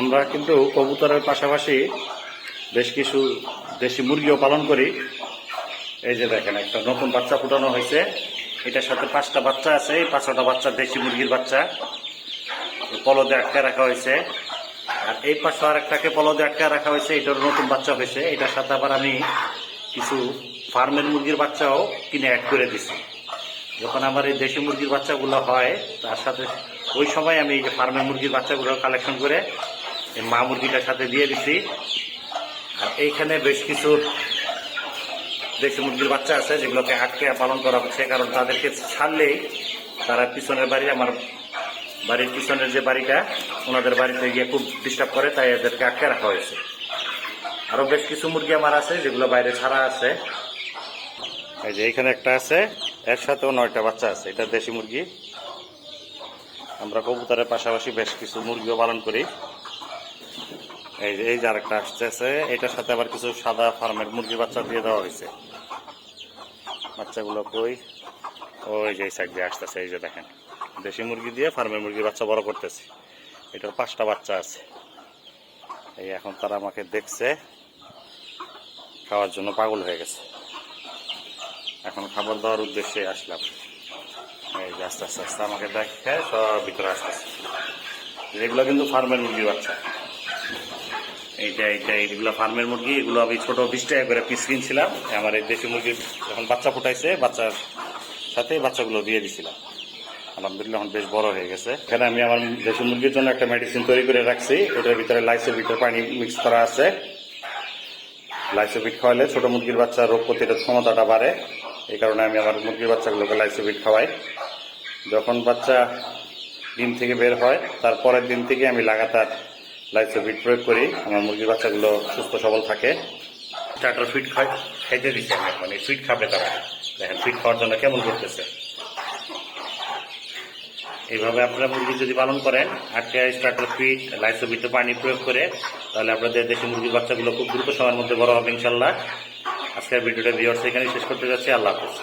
আমরা কিন্তু কবুতরের পাশাপাশি বেশ কিছু দেশি মুরগিও পালন করি। এই যে দেখেন, একটা নতুন বাচ্চা ফুটানো হয়েছে। এটার সাথে পাঁচটা বাচ্চা আছে, এই পাঁচটা বাচ্চা দেশি মুরগির বাচ্চা। পলদে আটকে রাখা হয়েছে। আর এই পাশে আর একটাকে পলদে আটকে রাখা হয়েছে এটার নতুন বাচ্চা হয়েছে। এটার সাথে আবার আমি কিছু ফার্মের মুরগির বাচ্চাও কিনে অ্যাড করে দিছি। যখন আমার এই দেশি মুরগির বাচ্চাগুলো হয়, তার সাথে ওই সময় আমি এই যে ফার্মের মুরগির বাচ্চাগুলো কালেকশন করে এই মা মুরগিটার সাথে দিয়ে দিছি। আর এইখানে বেশ কিছু দেশি মুরগির বাচ্চা আছে যেগুলোকে আটকে পালন করা হচ্ছে, কারণ তাদেরকে ছাড়লেই তারা পিছনের বাড়ি, আমার বাড়ির পিছনের যে বাড়িটা, ওনাদের বাড়িতে গিয়ে খুব ডিস্টার্ব করে, তাই এদেরকে আটকে রাখা হয়েছে। আরও বেশ কিছু মুরগি আমার আছে যেগুলো বাইরে ছাড়া আছে। এই যে এখানে একটা আছে, এর সাথেও নয়টা বাচ্চা আছে, এটা দেশি মুরগি। আমরা কবুতরের পাশাপাশি বেশ কিছু মুরগিও পালন করি। এই যে এই যে আরেকটা আসতেছে, এটার সাথে আবার কিছু সাদা ফার্মের মুরগির বাচ্চা দিয়ে দেওয়া হয়েছে। বাচ্চাগুলো কই? ওই যে সাইড দিয়ে আসতেছে, এই যে দেখেন। দেশি মুরগি দিয়ে ফার্মের মুরগির বাচ্চা বড় করতেছে। এটার পাঁচটা বাচ্চা আছে। এই এখন তারা আমাকে দেখছে, খাওয়ার জন্য পাগল হয়ে গেছে। এখন খাবার দেওয়ার উদ্দেশ্যে আসলাম। এই আস্তে আস্তে আস্তে আমাকে দেখে সব ভিতরে আসতেছে এগুলো কিন্তু ফার্মের মুরগির বাচ্চা। এইটা এইটা, এইগুলো ফার্মের মুরগি। এগুলো আমি ছোট বিশ টাকা করে পিস কিনছিলাম। আমার এই দেশি মুরগির যখন বাচ্চা ফুটাইছে, বাচ্চার সাথে বাচ্চাগুলো দিয়ে দিছিলাম। আলহামদুলিল্লাহ, এখন বেশ বড় হয়ে গেছে। এখানে আমি আমার দেশি মুরগির জন্য একটা মেডিসিন তৈরি করে রাখছি। এটার ভিতরে লাইসের ভিতরে পানি মিক্স করা আছে। লাইসোভিট খাওয়ালে ছোট মুরগির বাচ্চা রোগ প্রতিরোধ ক্ষমতাটা বাড়ে। এই কারণে আমি আমার মুরগির বাচ্চাগুলোকে লাইসোভিট খাওয়াই। যখন বাচ্চা ডিম থেকে বের হয়, তার পরের দিন থেকে আমি লাগাতার লাইসোভিট প্রয়োগ করি। আমার মুরগির বাচ্চাগুলো সুস্থ সবল থাকে। স্টার্টার ফিট খাই, খাইতে দিচ্ছি আমি এখন। এই ফিট খাবে তারা। দেখেন ফিট খাওয়ার জন্য কেমন করতেছে। এইভাবে আপনারা মুরগি যদি পালন করেন, আটকে স্টার্টার ফিট লাইসোভিটে পানি প্রয়োগ করে, তাহলে আপনাদের দেশি মুরগির বাচ্চাগুলো খুব দ্রুত সময়ের মধ্যে বড় হবে ইনশাল্লাহ আজকের ভিডিওটা ভিওর্স এখানেই শেষ করতে যাচ্ছি। আল্লাহ হাফেজ।